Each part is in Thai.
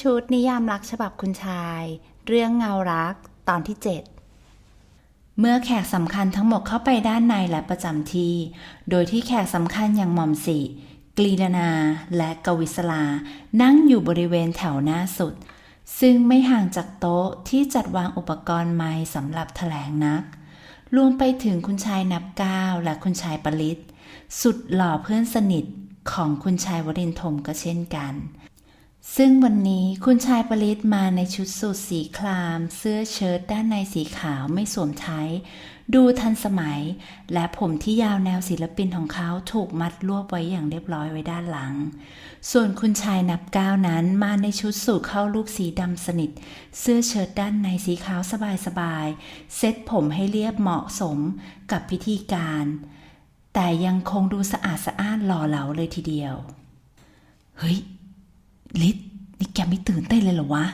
ชุดนิยามรักฉบับคุณชาย เรื่องเงารักตอนที่ 7 เมื่อแขกสำคัญทั้งหมดเข้าไปด้านในและประจำที่ โดยที่แขกสำคัญอย่างหม่อมสิกรีดานา และกวิศลา นั่งอยู่บริเวณแถวหน้าสุด ซึ่งไม่ห่างจากโต๊ะที่จัดวางอุปกรณ์ไม้สำหรับแถลงนัก รวมไปถึงคุณชายนับก้าวและคุณชายปริศสุดหล่อเพื่อนสนิทของคุณชายวรินทมก็เช่นกัน ซึ่งวันนี้คุณชายปริศมาในชุดสูทสีคราม เสื้อเชิ้ตด้านในสีขาวไม่สวมไทยดูทันสมัย และผมที่ยาวแนวศิลปินของเขาถูกมัดรวบไว้อย่างเรียบร้อยไว้ด้านหลัง ส่วนคุณชายนับก้าวนั้นมาในชุดสูทเข้ารูปสีดำสนิท เสื้อเชิ้ตด้านในสีขาวสบายๆ เซ็ตผมให้เรียบเหมาะสมกับพิธีการ แต่ยังคงดูสะอาดสะอ้านหล่อเหลาเลยทีเดียว เฮ้ย ลิศนี่แกไม่ตื่นเต้นเลยเหรอวะ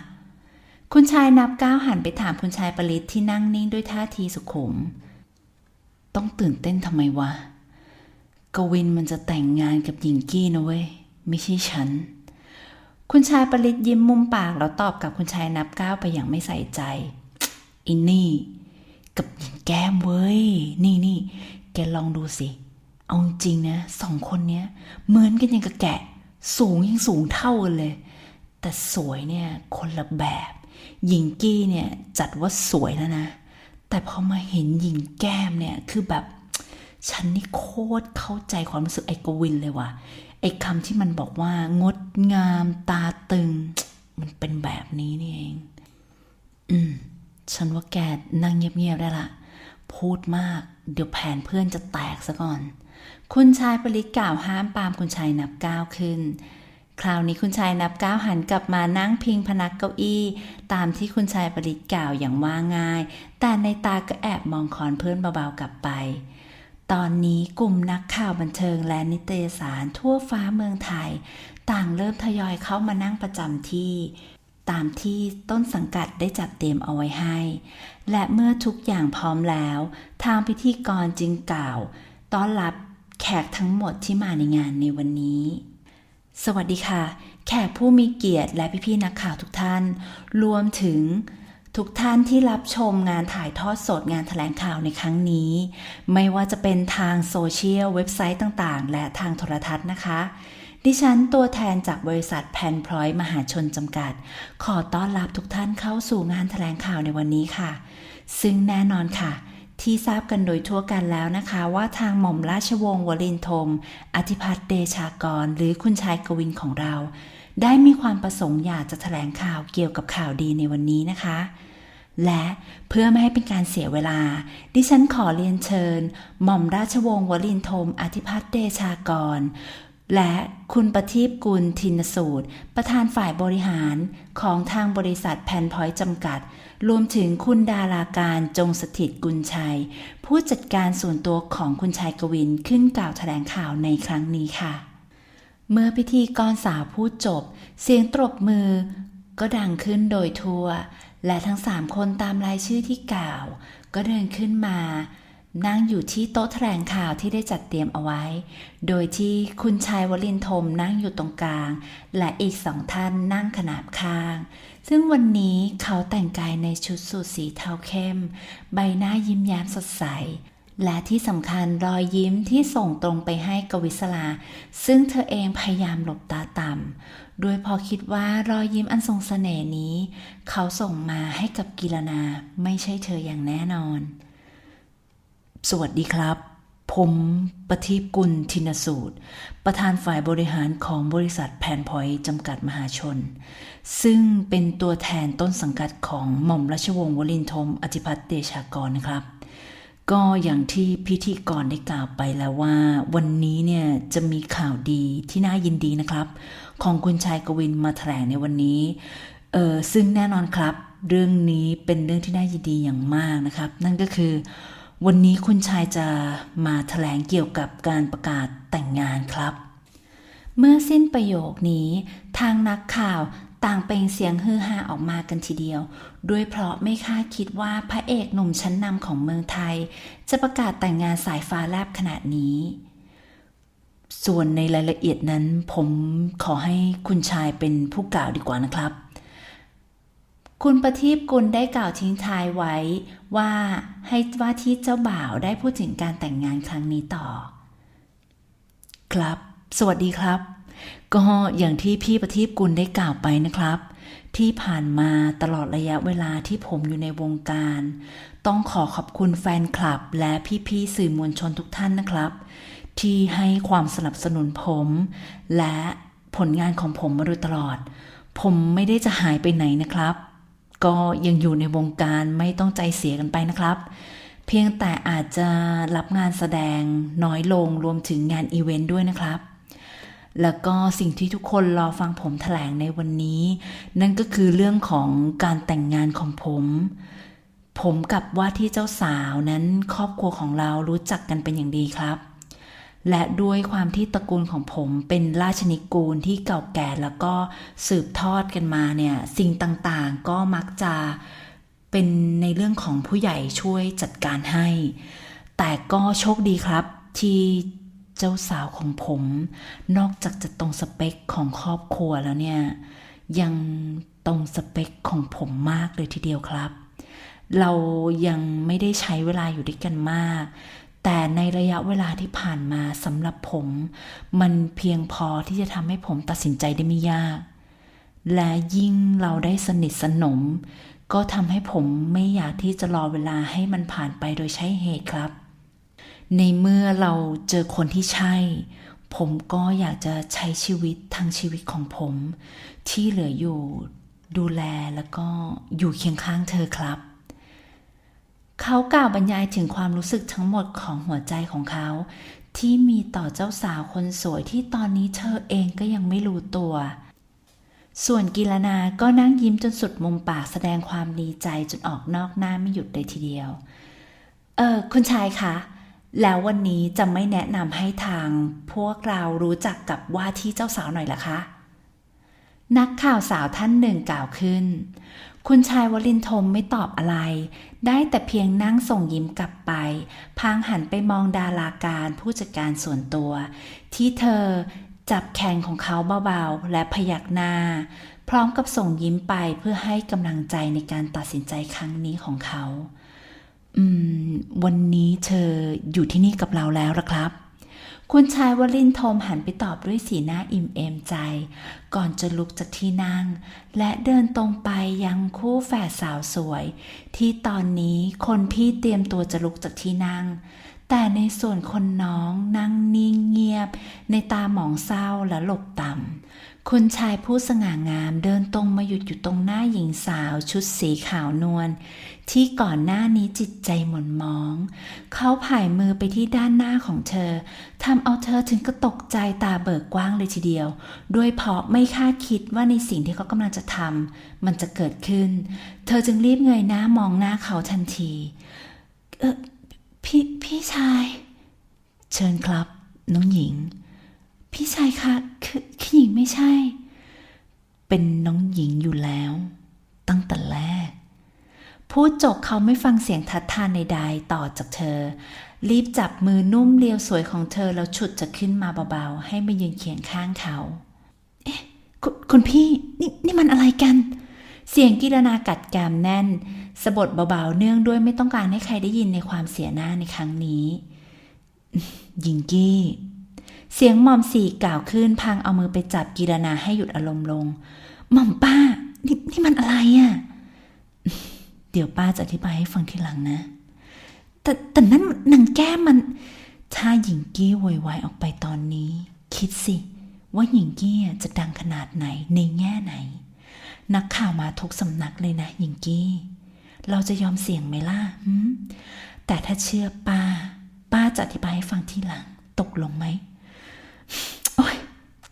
คุณชายนับก้าวหันไปถามคุณชายปริศที่นั่งนิ่งด้วยท่าทีสุขุม ต้องตื่นเต้นทำไมวะ กวินมันจะแต่งงานกับหญิงกี้นะเว้ย ไม่ใช่ฉัน คุณชายปริศยิ้มมุมปากแล้วตอบกับคุณชายนับก้าวไปอย่างไม่ใส่ใจ อินนี่ กับหญิงแก้มเว้ย นี่นี่แกลองดูสิ เอาจริงนะสองคนเนี้ยเหมือนกันอย่างกับแกะ สูงยังสูงเท่ากันเลย แต่สวยเนี่ยคนละแบบหญิงกี้เนี่ยจัดว่าสวยแล้วนะ แต่พอมาเห็นหญิงแก้มเนี่ยคือแบบ ฉันนี่โคตรเข้าใจความรู้สึกไอ้กวินเลยว่ะไอ้คำที่มันบอกว่างดงามตาตึง มันเป็นแบบนี้นี่เอง อืม ฉันว่าแกนั่งเงียบๆได้ละ พูดมาก เดี๋ยวแผนเพื่อนจะแตกซะก่อน คุณชายปริศกล่าวห้ามปามคุณชายนับก้าวขึ้น คราวนี้คุณชายนับก้าวหันกลับมานั่งพิงพนักเก้าอี้ ตามที่คุณชายปริศกล่าวอย่างว่าง่าย แต่ในตาก็แอบมองคอนเพื่อนเบาๆกลับไป ตอนนี้กลุ่มนักข่าวบันเทิงและนิตยสารทั่วฟ้าเมืองไทย ต่างเริ่มทยอยเข้ามานั่งประจำที่ตามที่ต้นสังกัดได้จัดเตรียมเอาไว้ให้ และเมื่อทุกอย่างพร้อมแล้ว ทางพิธีกรจึงกล่าว ต้อนรับ แขกทั้งหมดที่มาในงานในวันนี้ สวัสดีค่ะ แขกผู้มีเกียรติและพี่ๆนักข่าวทุกท่าน รวมถึงทุกท่านที่รับชมงานถ่ายทอดสดงานแถลงข่าวในครั้งนี้ ไม่ว่าจะเป็นทางโซเชียลเว็บไซต์ต่างๆ และทางโทรทัศน์นะคะ ดิฉันตัวแทนจากบริษัทแพนพลอยมหาชนจำกัด ขอต้อนรับทุกท่านเข้าสู่งานแถลงข่าวในวันนี้ค่ะ ซึ่งแน่นอนค่ะ ที่ทราบกันโดยทั่วกันแล้วนะคะว่าทางหม่อมราชวงศ์วลินทม อธิพัฒน์เดชากร หรือคุณชายกวินของเรา ได้มีความประสงค์อยากจะแถลงข่าวเกี่ยวกับข่าวดีในวันนี้นะคะ และเพื่อไม่ให้เป็นการเสียเวลา ดิฉันขอเรียนเชิญ หม่อมราชวงศ์วลินทม อธิพัฒน์เดชากร และคุณประทีปกุลทินสูตร ประธานฝ่ายบริหารของทางบริษัทแพนพอยต์จำกัด รวมถึงคุณดาราการจงสถิตกุลชัย ผู้จัดการส่วนตัวของคุณชายกวินขึ้นกล่าวแถลงข่าวในครั้งนี้ค่ะ เมื่อพิธีกรสาวพูดจบ เสียงตรบมือ ก็ดังขึ้นโดยทั่ว และทั้งสามคนตามรายชื่อที่กล่าว ก็เดินขึ้นมา นั่งอยู่ที่โต๊ะแถลงข่าวที่ได้จัดเตรียมเอาไว้ โดยที่คุณชายวลินทมนั่งอยู่ตรงกลาง และอีกสองท่านนั่งขนาบข้าง ซึ่งวันนี้เขาแต่งกายในชุดสูทสีเทาเข้ม ใบหน้ายิ้มแย้มสดใส และที่สำคัญรอยยิ้มที่ส่งตรงไปให้กวิศลา ซึ่งเธอเองพยายามหลบตาต่ำโดยพอคิดว่ารอยยิ้มอันทรงเสน่ห์นี้ เขาส่งมาให้กับกิรนาไม่ใช่เธออย่างแน่นอน สวัสดีครับ ผมประทีปกุลทินสูตร ประธานฝ่ายบริหารของบริษัทแพนพอยต์จำกัดมหาชน ซึ่งเป็นตัวแทนต้นสังกัดของหม่อมราชวงศ์วลินทมอธิพัฒน์เดชากรนะครับ ก็อย่างที่พิธีกรได้กล่าวไปแล้วว่า วันนี้เนี่ยจะมีข่าวดีที่น่ายินดีนะครับ ของคุณชายกวินมาแถลงในวันนี้เออซึ่งแน่นอนครับ เรื่องนี้เป็นเรื่องที่น่ายินดีอย่างมากนะครับ นั่นก็คือ วันนี้คุณชายจะมาแถลงเกี่ยวกับการประกาศแต่งงานครับ เมื่อสิ้นประโยคนี้ ทางนักข่าวต่างเปล่งเสียงฮือฮาออกมากันทีเดียว ด้วยเพราะไม่คาดคิดว่าพระเอกหนุ่มชั้นนำของเมืองไทย จะประกาศแต่งงานสายฟ้าแลบขนาดนี้ ส่วนในรายละเอียดนั้นผมขอให้คุณชายเป็นผู้กล่าวดีกว่านะครับ คุณประทีปกุลได้กล่าวทิ้งท้ายไว้ว่าให้ว่าที่เจ้าบ่าวได้พูดถึงการแต่งงานครั้งนี้ต่อ ครับ สวัสดีครับ ก็อย่างที่พี่ประทีปกุลได้กล่าวไปนะครับ ที่ผ่านมาตลอดระยะเวลาที่ผมอยู่ในวงการ ต้องขอขอบคุณแฟนคลับและพี่ๆสื่อมวลชนทุกท่านนะครับ ที่ให้ความสนับสนุนผม และผลงานของผมมาโดยตลอด ผมไม่ได้จะหายไปไหนนะครับ ก็ยังอยู่ในวงการไม่ต้องใจเสียกันไปนะครับ เพียงแต่อาจจะรับงานแสดงน้อยลงรวมถึงงานอีเวนต์ด้วยนะครับ แล้วก็สิ่งที่ทุกคนรอฟังผมแถลงในวันนี้ นั่นก็คือเรื่องของการแต่งงานของผม ผมกับว่าที่เจ้าสาวนั้นครอบครัวของเรารู้จักกันเป็นอย่างดีครับ และด้วยความที่ตระกูลของผมเป็นราชนิกูลที่เก่าแก่แล้วก็สืบทอดกันมาเนี่ย สิ่งต่างๆก็มักจะเป็นในเรื่องของผู้ใหญ่ช่วยจัดการให้ แต่ก็โชคดีครับที่เจ้าสาวของผม นอกจากจะตรงสเปคของครอบครัวแล้วเนี่ย ยังตรงสเปคของผมมากเลยทีเดียวครับ เรายังไม่ได้ใช้เวลาอยู่ด้วยกันมาก แต่ในระยะเวลาที่ผ่านมาสำหรับผม มันเพียงพอที่จะทำให้ผมตัดสินใจได้ไม่ยาก และยิ่งเราได้สนิทสนม ก็ทำให้ผมไม่อยากที่จะรอเวลาให้มันผ่านไปโดยใช้เหตุครับ ในเมื่อเราเจอคนที่ใช่ ผมก็อยากจะใช้ชีวิตทั้งชีวิตของผม ที่เหลืออยู่ ดูแลแล้วก็อยู่เคียงข้างเธอครับ เขากล่าวบรรยายถึงความรู้สึกทั้งหมดของหัวใจของเขา ที่มีต่อเจ้าสาวคนสวยที่ตอนนี้เธอเองก็ยังไม่รู้ตัว ส่วนกิรนาก็นั่งยิ้มจนสุดมุมปากแสดงความดีใจจนออกนอกหน้าไม่หยุดเลยทีเดียว เออคุณชายคะแล้ววันนี้จะไม่แนะนำให้ทาง พวกเรารู้จักกับว่าที่เจ้าสาวหน่อยละคะ นักข่าวสาวท่านหนึ่งกล่าวขึ้น คุณชายวลินทมไม่ตอบอะไร ได้แต่เพียงนั่งส่งยิ้มกลับไป พางหันไปมองดาราการผู้จัดการส่วนตัว ที่เธอจับแขนของเขาเบาๆ และพยักหน้า พร้อมกับส่งยิ้มไปเพื่อให้กำลังใจในการตัดสินใจครั้งนี้ของเขา อืม วันนี้เธออยู่ที่นี่กับเราแล้วละครับ คุณชายวลินทมหันไปตอบด้วยสีหน้าอิ่มเอมใจ ก่อนจะลุกจากที่นั่ง และเดินตรงไปยังคู่แฝดสาวสวย ที่ตอนนี้คนพี่เตรียมตัวจะลุกจากที่นั่ง แต่ในส่วนคนน้องนั่งนิ่งเงียบ ในตาหมองเศร้าและหลบต่ำคุณชายผู้สง่างามเดินตรงมาหยุดอยู่ตรงหน้าหญิงสาวชุดสีขาวนวล ที่ก่อนหน้านี้จิตใจหม่นมอง เขาผายมือไปที่ด้านหน้าของเธอทำเอาเธอถึงก็ตกใจตาเบิกกว้างเลยทีเดียว ด้วยเพราะไม่คาดคิดว่าในสิ่งที่เขากำลังจะทำมันจะเกิดขึ้น เธอจึงรีบเงยหน้ามองหน้าเขาทันที เออพี่พี่ชาย เชิญครับ น้องหญิง พี่ชายคะคือคือหญิงไม่ใช่ เป็นน้องหญิงอยู่แล้ว ตั้งแต่แรก พูดจบเขาไม่ฟังเสียงทัดทานใดๆต่อจากเธอ รีบจับมือนุ่มเรียวสวยของเธอแล้วฉุดจะขึ้นมาเบาๆ ให้มายืนเคียงข้างเขา เอ๊ะคคุณพี่นี่นี่มันอะไรกัน เสียงกิรนากัดแกมแน่นสะบดเบาๆ เนื่องด้วยไม่ต้องการให้ใครได้ยินในความเสียหน้าในครั้งนี้ ยิงกี้ เสียงหม่อมสี่กล่าวขึ้นพางเอามือไปจับกีรนาให้หยุดอารมณ์ลง หม่อมป้า นี่นี่มันอะไรอะ่ะ เดี๋ยวป้าจะอธิบายให้ฟังทีหลังนะ แต่แต่นั่นนางแก้มมัน ถ้าหญิงกี้โวยวายออกไปตอนนี้ คิดสิว่าหญิงกี้จะดังขนาดไหนในแง่ไหน นักข่าวมาทุกสำนักเลยนะหญิงกี้ เราจะยอมเสี่ยงไหมล่ะแต่ถ้าเชื่อป้า ป้าจะอธิบายให้ฟังทีหลัง ตกลงไหมโอ้ย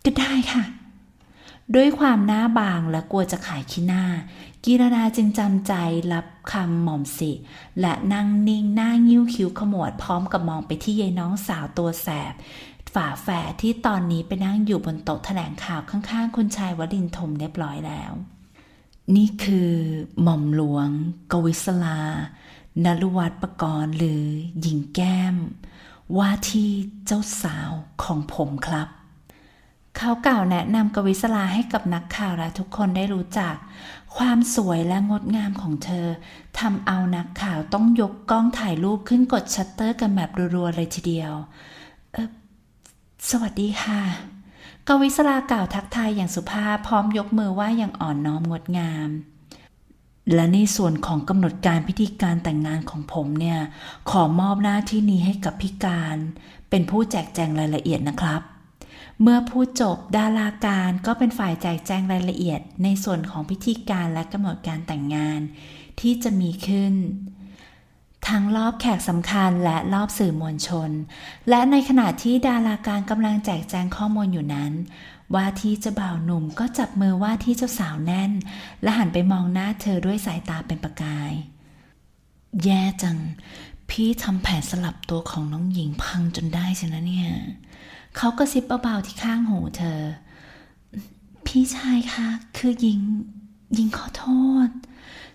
ก็ได้ค่ะ ด้วยความหน้าบางและกลัวจะขายขี้หน้า กีรดาจึงจำใจรับคำหม่อมสิ และนั่งนิ่งหน้างิ้วคิ้วขมวดพร้อมกับมองไปที่ยายน้องสาวตัวแสบฝาแฝดที่ตอนนี้ไปนั่งอยู่บนโต๊ะแถลงข่าวข้างๆ คุณชายวดินทมเรียบร้อยแล้ว นี่คือหม่อมหลวง กวิศลานรุวัตรประกรณ์หรือหญิงแก้ม ว่าที่เจ้าสาวของผมครับ เขากล่าวแนะนำกวิศลาให้กับนักข่าวและทุกคนได้รู้จัก ความสวยและงดงามของเธอทำเอานักข่าวต้องยกกล้องถ่ายรูปขึ้นกดชัตเตอร์กันแบบรัวๆเลยทีเดียว เออสวัสดีค่ะ กวิศลากล่าวทักทายอย่างสุภาพพร้อมยกมือไหว้อย่างอ่อนน้อมงดงาม และในส่วนของกำหนดการพิธีการแต่งงานของผมเนี่ย ขอมอบหน้าที่นี้ให้กับพี่การ เป็นผู้แจกแจงรายละเอียดนะครับ เมื่อพูดจบดาราการก็เป็นฝ่ายแจกแจงรายละเอียดในส่วนของพิธีการและกำหนดการแต่งงาน ที่จะมีขึ้น ทั้งรอบแขกสำคัญและรอบสื่อมวลชน และในขณะที่ดาราการกำลังแจกแจงข้อมูลอยู่นั้น ว่าที่เจ้าบ่าวหนุ่มก็จับมือว่าที่เจ้าสาวแน่น และหันไปมองหน้าเธอด้วยสายตาเป็นประกาย แย่จัง พี่ทำแผนสลับตัวของน้องหญิงพังจนได้ใช่นะเนี่ย เขาก็ซิบเบาๆที่ข้างหูเธอ พี่ชายคะคือหญิงหญิงขอโทษ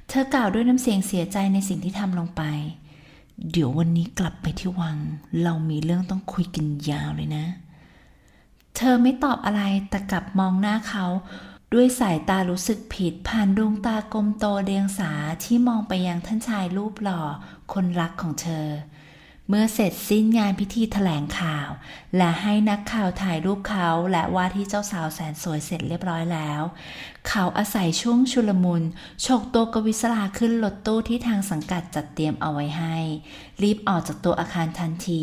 เธอกล่าวด้วยน้ำเสียงเสียใจในสิ่งที่ทำลงไป เดี๋ยววันนี้กลับไปที่วัง เรามีเรื่องต้องคุยกันยาวเลยนะ เธอไม่ตอบอะไรแต่กลับมองหน้าเขาด้วยสายตารู้สึกผิดผ่านดวงตากลมโตเดียงสาที่มองไปยังท่านชายรูปหล่อ คนรักของเธอ เมื่อเสร็จสิ้นงานพิธีแถลงข่าว และให้นักข่าวถ่ายรูปเขาและว่าที่เจ้าสาวแสนสวยเสร็จเรียบร้อยแล้ว เขาอาศัยช่วงชุลมุนฉกตัวกวิศลาขึ้นรถตู้ที่ทางสังกัดจัดเตรียมเอาไว้ให้ รีบออกจากตัวอาคารทันที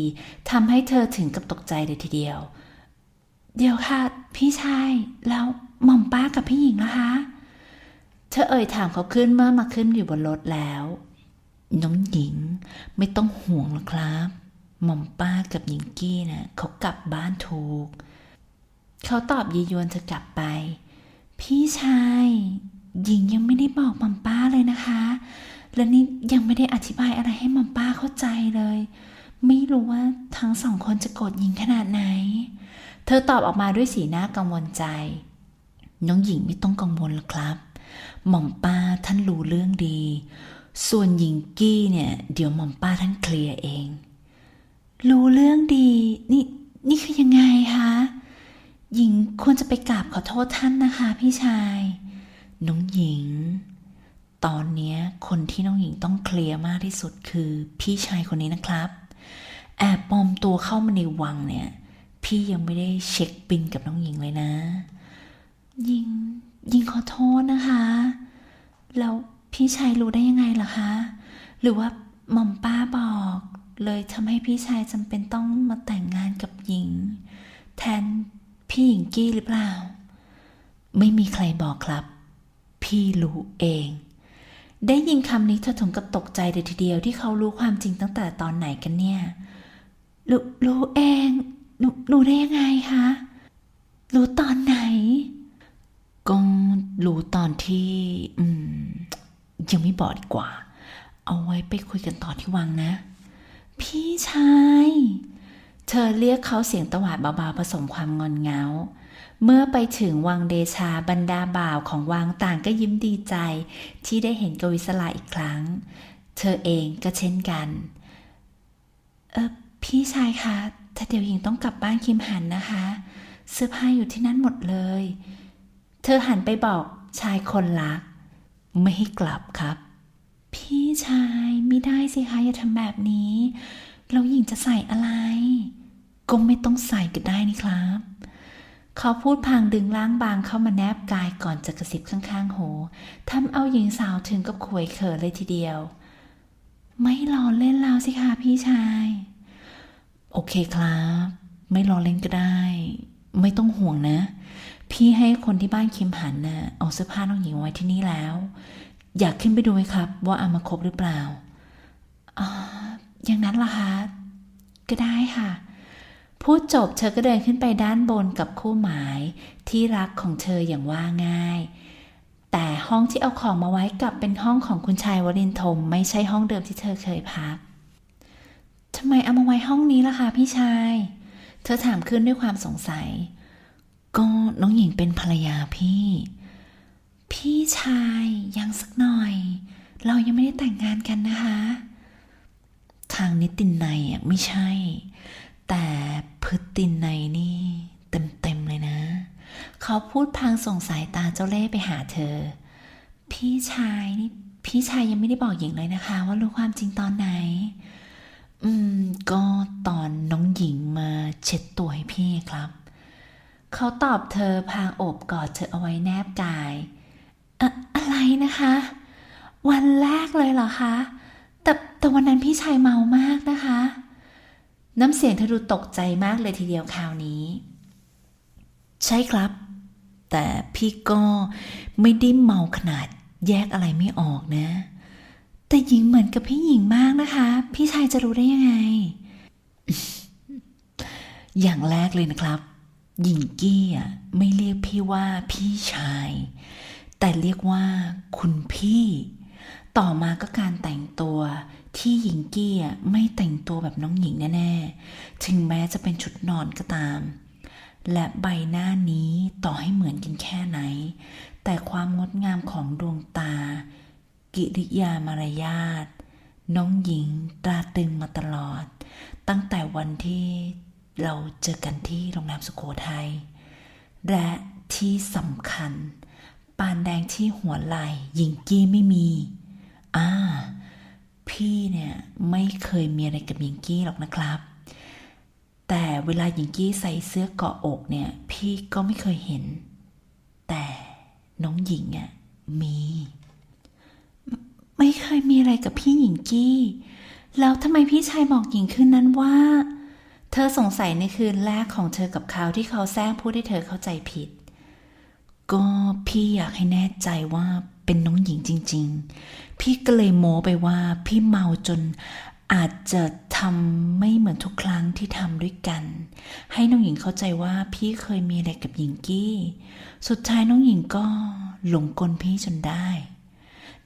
ทำให้เธอถึงกับตกใจเลยทีเดียว เดี๋ยวค่ะ พี่ชาย แล้วหม่อมป้ากับพี่หญิงล่ะคะเธอเอ่ยถามเขาขึ้นเมื่อมาขึ้นอยู่บนรถแล้ว น้องหญิงไม่ต้องห่วงหรอกครับหม่อมป้ากับหญิงกี้นะ่ะเขากลับบ้านถูก เขาตอบยียวนเธอกลับไป พี่ชาย หญิงยังไม่ได้บอกหม่อมป้าเลยนะคะ และนี่ยังไม่ได้อธิบายอะไรให้หม่อมป้าเข้าใจเลย ไม่รู้ว่าทั้งสองคนจะโกรธหญิงขนาดไหน เธอตอบออกมาด้วยสีหน้ากังวลใจ น้องหญิงไม่ต้องกังวลหรอกครับ หม่อมป้าท่านรู้เรื่องดี ส่วนหญิงกี้เนี่ยเดี๋ยวหม่อมป้าท่านเคลียร์เอง รู้เรื่องดีนี่นี่คือยังไงคะหญิงควรจะไปกราบขอโทษท่านนะคะ พี่ชายน้องหญิง ตอนเนี้ยคนที่น้องหญิงต้องเคลียร์มากที่สุดคือพี่ชายคนนี้นะครับ แอบปลอมตัวเข้ามาในวังเนี่ย พี่ยังไม่ได้เช็คบินกับน้องหญิงเลยนะหญิงหญิงขอโทษนะคะ แล้ว พี่ชายรู้ได้ยังไงล่ะคะ หรือว่าหม่อมป้าบอก เลยทำให้พี่ชายจำเป็นต้องมาแต่งงานกับหญิง แทนพี่หญิงกี้หรือเปล่า ไม่มีใครบอกครับ พี่รู้เอง ได้ยินคำนี้เธอถึงกับตกใจเลยทีเดียวที่เขารู้ความจริงตั้งแต่ตอนไหนกันเนี่ยรู้รู้เองหนูได้ยังไงคะ รู้ตอนไหนก็รู้ตอนที่ อืม ยังไม่บอกดีกว่า เอาไว้ไปคุยกันต่อที่วังนะ พี่ชาย เธอเรียกเขาเสียงตวาดเบาๆผสมความงอนเงา เมื่อไปถึงวังเดชาบรรดาบ่าวของวังต่างก็ยิ้มดีใจ ที่ได้เห็นกวิศลาอีกครั้ง เธอเองก็เช่นกันเออพี่ชายคะถ้าเดี๋ยวหญิงต้องกลับบ้านคิมหันนะคะ เสื้อผ้าอยู่ที่นั่นหมดเลย เธอหันไปบอกชายคนรัก ไม่ให้กลับครับ พี่ชายไม่ได้สิคะอย่าทำแบบนี้เราหญิงจะใส่อะไร ก็ไม่ต้องใส่ก็ได้นี่ครับ เขาพูดพางดึงร่างบางเข้ามาแนบกายก่อนจะกระซิบข้างๆหูทำเอาหญิงสาวถึงกับขวยเขินเลยทีเดียว ไม่รอเล่นแล้วสิคะพี่ชาย โอเคครับ ไม่รอเล่นก็ได้ ไม่ต้องห่วงนะ พี่ให้คนที่บ้านคิมหันนะ่ะเอาเสื้อผ้าน้องหญิงไว้ที่นี่แล้ว อยากขึ้นไปดูไหมครับ ว่าเอามาครบหรือเปล่าออย่างนั้นล่ะคะก็ได้ค่ะ พูดจบเธอก็เดินขึ้นไปด้านบนกับคู่หมายที่รักของเธออย่างว่าง่าย แต่ห้องที่เอาของมาไว้กลับเป็นห้องของคุณชายวรินทมไม่ใช่ห้องเดิมที่เธอเคยพักทำไมเอามาไว้ห้องนี้ล่ะคะพี่ชาย เธอถามขึ้นด้วยความสงสัย ก็น้องหญิงเป็นภรรยาพี่ พี่ชายยังสักหน่อย เรายังไม่ได้แต่งงานกันนะคะ ทางนิตินในยอะไม่ใช่ แต่พฤตินในยนี่เต็มๆเลยนะ เขาพูดพางส่งสายตาเจ้าเล่ไปหาเธอ พี่ชายนี่พี่ชายยังไม่ได้บอกหญิงเลยนะคะ ว่ารู้ความจริงตอนไหน อืม ก็ตอนน้องหญิงมาเช็ดตัวให้พี่ครับ เขาตอบเธอพางโอบกอดเธอเอาไว้แนบกายอะอะไรนะคะ วันแรกเลยเหรอคะ แต่แต่วันนั้นพี่ชายเมามากนะคะ น้ำเสียงเธอดูตกใจมากเลยทีเดียวคราวนี้ ใช่ครับ แต่พี่ก็ไม่ได้เมาขนาดแยกอะไรไม่ออกนะ แต่หญิงเหมือนกับพี่หญิงมากนะคะ พี่ชายจะรู้ได้ยังไง อย่างแรกเลยนะครับ หญิงกี้อะไม่เรียกพี่ว่าพี่ชาย แต่เรียกว่าคุณพี่ ต่อมาก็การแต่งตัวที่หญิงกี้อะไม่แต่งตัวแบบน้องหญิงแน่ๆ ถึงแม้จะเป็นชุดนอนก็ตาม และใบหน้านี้ต่อให้เหมือนกันแค่ไหน แต่ความงดงามของดวงตา กิริยามารยาทน้องหญิงตราตึงมาตลอด ตั้งแต่วันที่ เราเจอกันที่โรงแรมสุโขทัย และที่สำคัญ ปานแดงที่หัวไหล่หญิงกี้ไม่มี อ่า พี่เนี่ยไม่เคยมีอะไรกับหญิงกี้หรอกนะครับ แต่เวลาหญิงกี้ใส่เสื้อเกาะอกเนี่ย พี่ก็ไม่เคยเห็น แต่น้องหญิงอะมี ไม่เคยมีอะไรกับพี่หญิงกี้ แล้วทำไมพี่ชายบอกหญิงคืนนั้นว่า เธอสงสัยในคืนแรกของเธอกับเขาที่เขาแซงพูดให้เธอเข้าใจผิด ก็พี่อยากให้แน่ใจว่าเป็นน้องหญิงจริง ๆ พี่ก็เลยโม้ไปว่าพี่เมาจนอาจจะทำไม่เหมือนทุกครั้งที่ทำด้วยกัน ให้น้องหญิงเข้าใจว่าพี่เคยมีอะไรกับหญิงกี้ สุดท้ายน้องหญิงก็หลงกลพี่จนได้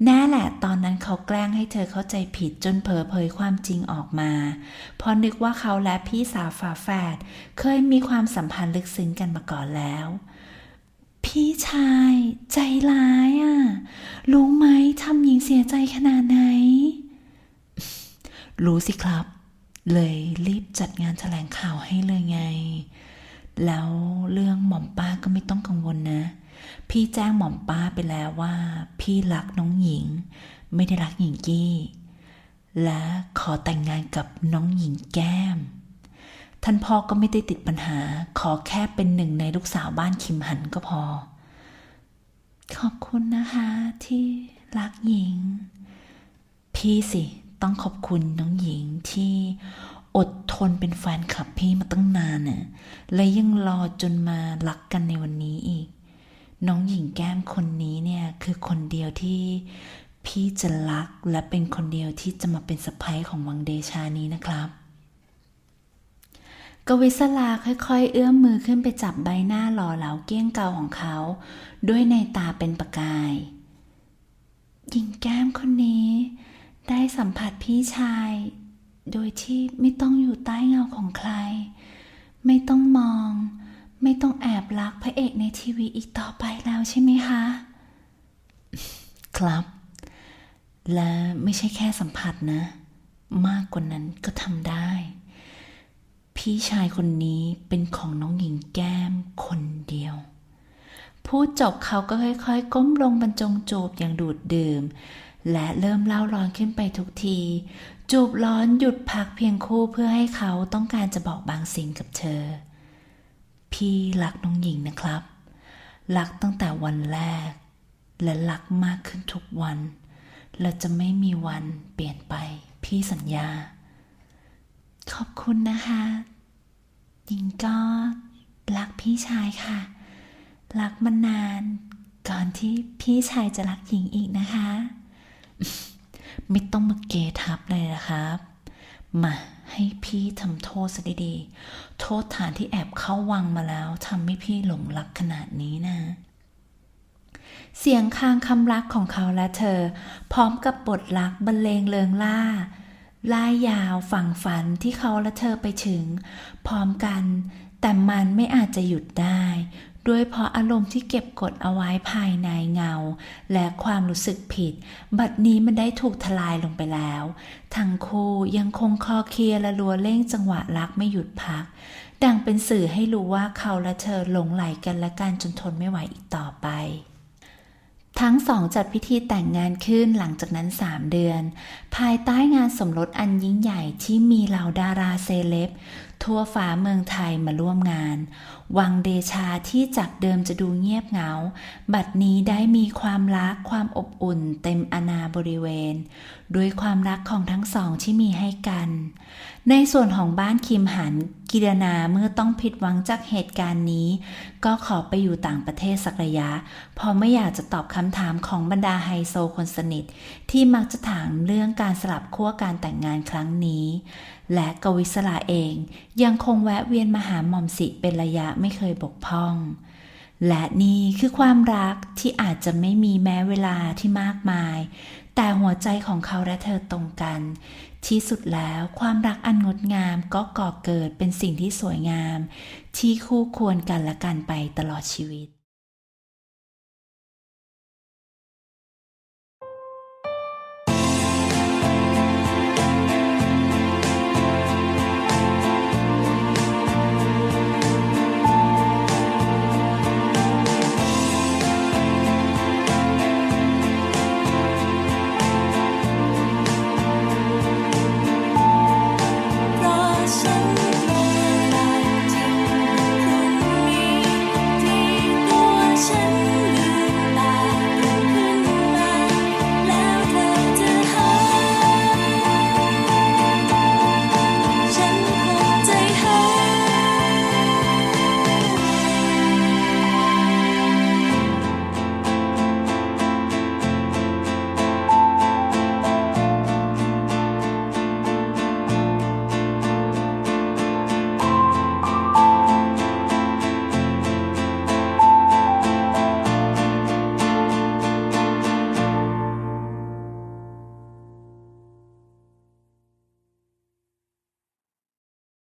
แน่แหละ ตอนนั้นเขาแกล้งให้เธอเข้าใจผิดจนเผลอเผยความจริงออกมาพรนึกว่าเขาและพี่สาวฝาแฝดเคยมีความสัมพันธ์ลึกซึ้งกันมาก่อนแล้ว พี่ชายใจร้ายอะ รู้ไหมทำหญิงเสียใจขนาดไหน รู้สิครับ เลยรีบจัดงานแถลงข่าวให้เลยไง แล้วเรื่องหม่อมป้าก็ไม่ต้องกังวลนะ พี่แจ้งหม่อมป้าไปแล้วว่า พี่รักน้องหญิง ไม่ได้รักหญิงกี้ และขอแต่งงานกับน้องหญิงแก้ม ท่านพ่อก็ไม่ได้ติดปัญหา ขอแค่เป็นหนึ่งในลูกสาวบ้านคิมหันก็พอ ขอบคุณนะคะที่รักหญิง พี่สิต้องขอบคุณน้องหญิงที่อดทนเป็นแฟนคลับพี่มาตั้งนานน่ะ และยังรอจนมารักกันในวันนี้อีก น้องหญิงแก้มคนนี้เนี่ยคือคนเดียวที่พี่จะรักและเป็นคนเดียวที่จะมาเป็นสะพ้ยของวังเดชานี้นะครับ กวิศลาค่อยๆ เอื้อมมือขึ้นไปจับใบหน้าหล่อเหลาเกี้ยงเกาของเขา ด้วยในตาเป็นประกาย หญิงแก้มคนนี้ ได้สัมผัสพี่ชาย โดยที่ไม่ต้องอยู่ใต้เงาของใคร ไม่ต้องมอง ไม่ต้องแอบรักพระเอกในทีวีอีกต่อไปแล้วใช่ไหมคะ ครับ และไม่ใช่แค่สัมผัสนะ มากกว่านั้นก็ทำได้ พี่ชายคนนี้เป็นของน้องหญิงแก้มคนเดียว พูดจบเขาก็ค่อยๆ ก้มลงบรรจงจูบอย่างดูดดื่ม และเริ่มเล่าร้อนขึ้นไปทุกที จูบร้อนหยุดพักเพียงคู่เพื่อให้เขาต้องการจะบอกบางสิ่งกับเธอ พี่รักน้องหญิงนะครับ รักตั้งแต่วันแรก และรักมากขึ้นทุกวัน และจะไม่มีวันเปลี่ยนไป พี่สัญญา ขอบคุณนะคะ หญิงก็รักพี่ชายค่ะ รักมานาน ก่อนที่พี่ชายจะรักหญิงอีกนะคะ ไม่ต้องมาเกทับเลยนะครับ มาให้พี่ทำโทษซะดีๆ โทษฐานที่แอบเข้าวังมาแล้วทำให้พี่หลงรักขนาดนี้นะ เสียงคางคำรักของเขาและเธอ พร้อมกับบทรักบรรเลงเลิงล่าล่ายาวฝั่งฝันที่เขาและเธอไปถึง พร้อมกัน แต่มันไม่อาจจะหยุดได้ ด้วยเพราะอารมณ์ที่เก็บกดเอาไว้ภายในเงา และความรู้สึกผิด บัดนี้มันได้ถูกทลายลงไปแล้ว ทั้งคู่ยังคงคอเคลียและลัวเร่งจังหวะรักไม่หยุดพัก ดังเป็นสื่อให้รู้ว่าเขาและเธอหลงไหลกันและกันจนทนไม่ไหวอีกต่อไปทั้งสองจัดพิธีแต่งงานขึ้นหลังจากนั้น 3 เดือน ภายใต้งานสมรสอันยิ่งใหญ่ที่มีเหล่าดาราเซเลบ ทั่วฟ้าเมืองไทยมาร่วมงาน วังเดชาที่จากเดิมจะดูเงียบเหงา บัดนี้ได้มีความรักความอบอุ่นเต็มอาณาบริเวณ ด้วยความรักของทั้งสองที่มีให้กัน ในส่วนของบ้านคิมหันกิรนาเมื่อต้องผิดหวังจากเหตุการณ์นี้ ก็ขอไปอยู่ต่างประเทศสักระยะพราะไม่อยากจะตอบคำถามของบรรดาไฮโซคนสนิท ที่มักจะถามเรื่องการสลับขั้วการแต่งงานครั้งนี้ และกวิสลาเองยังคงแวะเวียนมาหาหม่อมสิเป็นระยะไม่เคยบกพร่อง และนี่คือความรักที่อาจจะไม่มีแม้เวลาที่มากมาย แต่หัวใจของเขาและเธอตรงกัน ที่สุดแล้วความรักอันงดงามก็ก่อเกิดเป็นสิ่งที่สวยงาม ที่คู่ควรกันและกันไปตลอดชีวิต